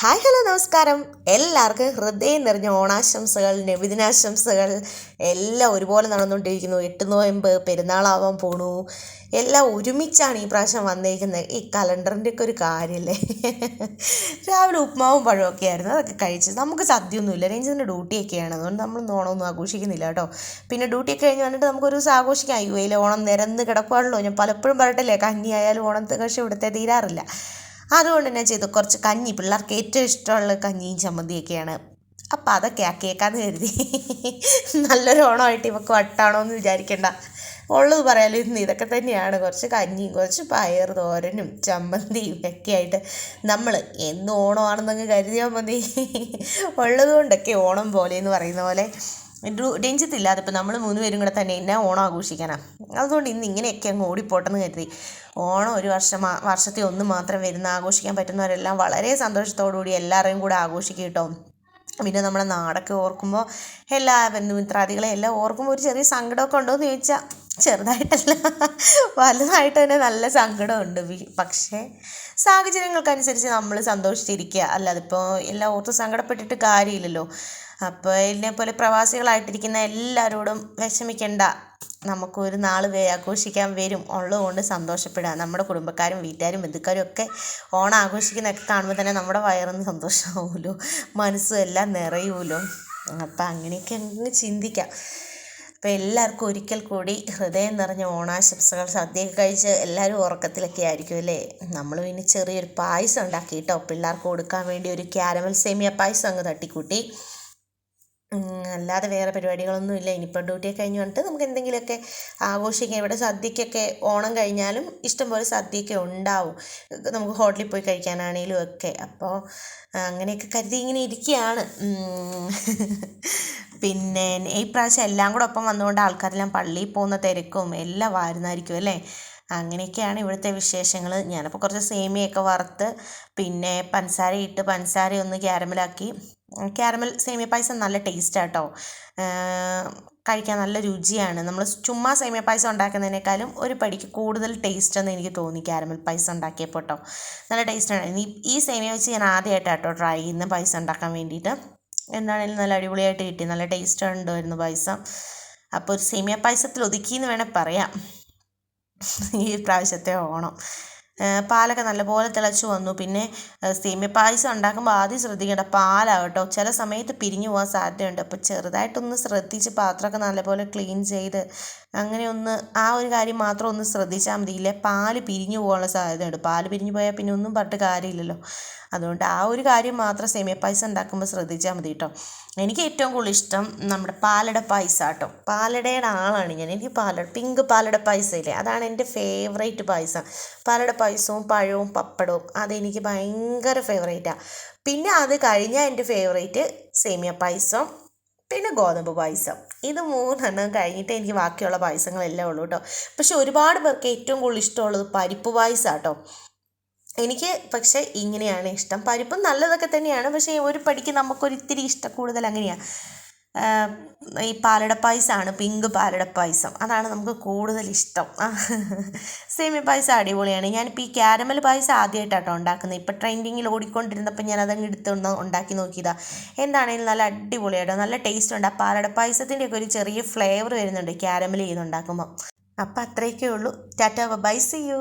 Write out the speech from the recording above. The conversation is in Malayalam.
ഹായ് ഹലോ നമസ്കാരം. എല്ലാവർക്കും ഹൃദയം നിറഞ്ഞ ഓണാശംസകൾ നബിദിനാശംസകൾ. എല്ലാം ഒരുപോലെ നടന്നുകൊണ്ടിരിക്കുന്നു. എട്ട് നോയമ്പ് പെരുന്നാളാവാൻ പോണു. എല്ലാം ഒരുമിച്ചാണ് ഈ പ്രാവശ്യം വന്നിരിക്കുന്നത് ഈ കലണ്ടറിന്റെ ഒക്കെ ഒരു കാര്യമല്ലേ രാവിലെ ഉപ്മാവും പഴമൊക്കെ ആയിരുന്നു. അതൊക്കെ കഴിച്ച്. നമുക്ക് സദ്യയൊന്നുമില്ല. രഞ്ജിതിന്റെ ഡ്യൂട്ടിയൊക്കെയാണ് അതുകൊണ്ട് നമ്മൾ ഓണമൊന്നും ആഘോഷിക്കുന്നില്ല കേട്ടോ. പിന്നെ ഡ്യൂട്ടിയൊക്കെ കഴിഞ്ഞ് വന്നിട്ട് നമുക്കൊരു ദിവസം ആഘോഷിക്കാം. അയ്യോ ഓണം നിരന്ന് കിടക്കുവാണല്ലോ. ഞാൻ പലപ്പോഴും പറയട്ടില്ലേ കന്നി ആയാലും ഓണത്തെ കക്ഷി ഇവിടുത്തെ തീരാറില്ല. അതുകൊണ്ട് തന്നെ ചെയ്തു. കുറച്ച് കഞ്ഞി. പിള്ളേർക്ക് ഏറ്റവും ഇഷ്ടമുള്ള കഞ്ഞിയും ചമ്മന്തിയൊക്കെയാണ്. അപ്പം അതൊക്കെ ആക്കിയേക്കാന്ന് കരുതി. നല്ലൊരു ഓണമായിട്ട് ഇവക്ക് വട്ടാണോ എന്ന് വിചാരിക്കേണ്ട. ഉള്ളത് പറയാലോ ഇന്ന് ഇതൊക്കെ തന്നെയാണ്. കുറച്ച് കഞ്ഞിയും കുറച്ച് പയർ തോരനും ചമ്മന്തിയും ഒക്കെ ആയിട്ട് നമ്മൾ എന്ന് ഓണമാണെന്നങ്ങ് കരുതിയാൽ മതി. ഉള്ളത് കൊണ്ടൊക്കെ ഓണം പോലെ എന്ന് പറയുന്ന പോലെ രഞ്ജിത്തില്ലാതെ ഇപ്പം നമ്മൾ മൂന്ന് പേരും കൂടെ തന്നെ എന്നാ ഓണം ആഘോഷിക്കാനാണ് അതുകൊണ്ട് ഇന്ന് ഇങ്ങനെയൊക്കെ അങ്ങ് ഓടിപ്പോട്ടെന്ന് കരുതി. ഓണം ഒരു വർഷം വർഷത്തിൽ ഒന്ന് മാത്രം വരുന്ന ആഘോഷിക്കാൻ പറ്റുന്നവരെല്ലാം വളരെ സന്തോഷത്തോടുകൂടി എല്ലാവരെയും കൂടെ ആഘോഷിക്കും കേട്ടോ. പിന്നെ നമ്മുടെ നാടൊക്കെ ഓർക്കുമ്പോൾ എല്ലാ ബന്ധുമിത്രാദികളെ എല്ലാം ഓർക്കുമ്പോൾ ഒരു ചെറിയ സങ്കടമൊക്കെ ഉണ്ടോ എന്ന് ചോദിച്ചാൽ ചെറുതായിട്ടല്ല. വലുതായിട്ട് തന്നെ നല്ല സങ്കടമുണ്ട് പക്ഷേ സാഹചര്യങ്ങൾക്കനുസരിച്ച് നമ്മൾ സന്തോഷിച്ചിരിക്കുക അല്ലാതെ ഇപ്പോൾ എല്ലാം ഓർത്ത് സങ്കടപ്പെട്ടിട്ട് കാര്യമില്ലല്ലോ. അപ്പോൾ ഇതിനെപ്പോലെ പോലെ പ്രവാസികളായിട്ടിരിക്കുന്ന എല്ലാവരോടും വിഷമിക്കേണ്ട. നമുക്കൊരു നാൾ ആഘോഷിക്കാൻ വരും. ഉള്ളതുകൊണ്ട് സന്തോഷപ്പെടുക. നമ്മുടെ കുടുംബക്കാരും വീട്ടുകാരും ബന്ധുക്കാരും ഒക്കെ ഓണം ആഘോഷിക്കുന്നതൊക്കെ കാണുമ്പോൾ തന്നെ നമ്മുടെ വയറൊന്നും സന്തോഷമാവുമല്ലോ മനസ്സും എല്ലാം നിറയുമല്ലോ അപ്പം അങ്ങനെയൊക്കെ അങ്ങ് ചിന്തിക്കാം. അപ്പോൾ എല്ലാവർക്കും ഒരിക്കൽ കൂടി ഹൃദയം നിറഞ്ഞ ഓണാശംസകൾ സദ്യയൊക്കെ കഴിച്ച് എല്ലാവരും ഉറക്കത്തിലൊക്കെ ആയിരിക്കും അല്ലേ? നമ്മൾ ഇനി ചെറിയൊരു പായസം ഉണ്ടാക്കി കേട്ടോ. പിള്ളേർക്ക് കൊടുക്കാൻ വേണ്ടി ഒരു ക്യാരമൽ സേമിയ പായസം അങ്ങ് തട്ടിക്കൂട്ടി. അല്ലാതെ വേറെ പരിപാടികളൊന്നും ഇല്ല. ഇനിയിപ്പോൾ ഡ്യൂട്ടിയൊക്കെ കഴിഞ്ഞ് വന്നിട്ട് നമുക്ക് എന്തെങ്കിലുമൊക്കെ ആഘോഷിക്കാം. ഇവിടെ സദ്യക്കൊക്കെ ഓണം കഴിഞ്ഞാലും ഇഷ്ടംപോലെ സദ്യയൊക്കെ ഉണ്ടാവും. നമുക്ക് ഹോട്ടലിൽ പോയി കഴിക്കാനാണെങ്കിലും ഒക്കെ. അപ്പോൾ അങ്ങനെയൊക്കെ കരുതി ഇങ്ങനെ ഇരിക്കുകയാണ്. പിന്നെ ഈ പ്രാവശ്യം എല്ലാം കൂടെ ഒപ്പം വന്നുകൊണ്ട് ആൾക്കാരെല്ലാം പള്ളിയിൽ പോകുന്ന തിരക്കും എല്ലാം വാരുന്നതായിരിക്കും അല്ലേ? അങ്ങനെയൊക്കെയാണ് ഇവിടുത്തെ വിശേഷങ്ങൾ ഞാനപ്പോൾ കുറച്ച് സേമിയയൊക്കെ വറുത്ത് പിന്നെ പഞ്ചസാര ഇട്ട് പഞ്ചസാര ഒന്ന് ക്യാരമലാക്കി. ക്യാരമൽ സേമിയ പായസം നല്ല ടേസ്റ്റാണ് കേട്ടോ കഴിക്കാൻ നല്ല രുചിയാണ്. നമ്മൾ ചുമ്മാ സേമിയ പായസം ഉണ്ടാക്കുന്നതിനേക്കാളും ഒരു പടിക്ക് കൂടുതൽ ടേസ്റ്റ് എന്ന് എനിക്ക് തോന്നി ക്യാരമൽ പായസം ഉണ്ടാക്കിയപ്പോൾ കേട്ടോ നല്ല ടേസ്റ്റാണ്. ഈ സേമിയ വെച്ച് ഞാൻ ആദ്യമായിട്ടാണ് കേട്ടോ ട്രൈ ചെയ്യുന്ന പായസം ഉണ്ടാക്കാൻ വേണ്ടിയിട്ട്. എന്താണെങ്കിലും നല്ല അടിപൊളിയായിട്ട് കിട്ടി. നല്ല ടേസ്റ്റ് ഉണ്ടായിരുന്നു പായസം. അപ്പോൾ ഒരു സേമിയ പായസത്തിൽ ഒതുക്കി എന്ന് വേണേൽ പറയാം. ഈ പ്രാവശ്യത്തെ ഓണം. പാലൊക്കെ നല്ലപോലെ തിളച്ച് വന്നു. പിന്നെ സേമിയ പായസം ഉണ്ടാക്കുമ്പോൾ ആദ്യം ശ്രദ്ധിക്കേണ്ട പാലാണ് ചില സമയത്ത് പിരിഞ്ഞു പോകാൻ സാധ്യതയുണ്ട്. അപ്പോൾ ചെറുതായിട്ടൊന്ന് ശ്രദ്ധിച്ച് പാത്രമൊക്കെ നല്ലപോലെ ക്ലീൻ ചെയ്ത് അങ്ങനെ ഒന്ന് ആ ഒരു കാര്യം മാത്രം ഒന്ന് ശ്രദ്ധിച്ചാൽ മതി. ഇല്ലേ? പാൽ പിരിഞ്ഞു പോകാനുള്ള സാധ്യതയുണ്ട്. പാൽ പിരിഞ്ഞു പോയാൽ പിന്നെ ഒന്നും പറഞ്ഞിട്ട് കാര്യമില്ലല്ലോ. അതുകൊണ്ട് ആ ഒരു കാര്യം മാത്രം സേമിയ പായസം ഉണ്ടാക്കുമ്പോൾ ശ്രദ്ധിച്ചാൽ മതി കേട്ടോ. എനിക്ക് ഏറ്റവും കൂടുതൽ ഇഷ്ടം നമ്മുടെ പാലട പായസം കേട്ടോ. പാലടയുടെ ആളാണ് ഞാൻ. എനിക്ക് പാലട പിങ്ക് പാലട പായസം ഇല്ലേ? അതാണ് എന്റെ ഫേവറേറ്റ് പായസം. പാലട പായസവും പഴവും പപ്പടവും അതെനിക്ക് ഭയങ്കര ഫേവറേറ്റാണ് പിന്നെ അത് കഴിഞ്ഞാൽ എന്റെ ഫേവറേറ്റ് സേമിയ പായസം പിന്നെ ഗോതമ്പ് പായസം. ഇത് മൂന്നെണ്ണം കഴിഞ്ഞിട്ട് എനിക്ക് ബാക്കിയുള്ള പായസങ്ങളെല്ലാം ഉള്ളൂ കേട്ടോ പക്ഷെ ഒരുപാട് പേർക്ക് ഏറ്റവും കൂടുതൽ ഇഷ്ടമുള്ളത് പരിപ്പ് പായസം കേട്ടോ എനിക്ക് പക്ഷേ ഇങ്ങനെയാണ് ഇഷ്ടം. പരിപ്പും നല്ലതൊക്കെ തന്നെയാണ്. പക്ഷേ ഒരു പടിക്ക് നമുക്കൊരിത്തിരി ഇഷ്ടം കൂടുതൽ അങ്ങനെയാണ് ഈ പാലട പായസമാണ് പിങ്ക് പാലട പായസം. അതാണ് നമുക്ക് കൂടുതൽ ഇഷ്ടം. സേമിയ പായസം അടിപൊളിയാണ്. ഞാനിപ്പോൾ ഈ ക്യാരമൽ പായസം ആദ്യമായിട്ടാട്ടോ ഉണ്ടാക്കുന്നത് ഇപ്പോൾ ട്രെൻഡിങ്ങിൽ ഓടിക്കൊണ്ടിരുന്നപ്പോൾ ഞാൻ അതങ്ങ് ഉണ്ടാക്കി നോക്കിയതാ. എന്താണെങ്കിലും നല്ല അടിപൊളിയായിട്ടോ നല്ല ടേസ്റ്റ് ഉണ്ട്. ആ പാലട പായസത്തിന്റെയൊക്കെ ഒരു ചെറിയ ഫ്ലേവർ വരുന്നുണ്ട് ക്യാരമൽ ചെയ്യുന്നുണ്ടാക്കുമ്പോൾ അപ്പോൾ അത്രയൊക്കെ ഉള്ളൂ ടാറ്റ ബൈ സി യു.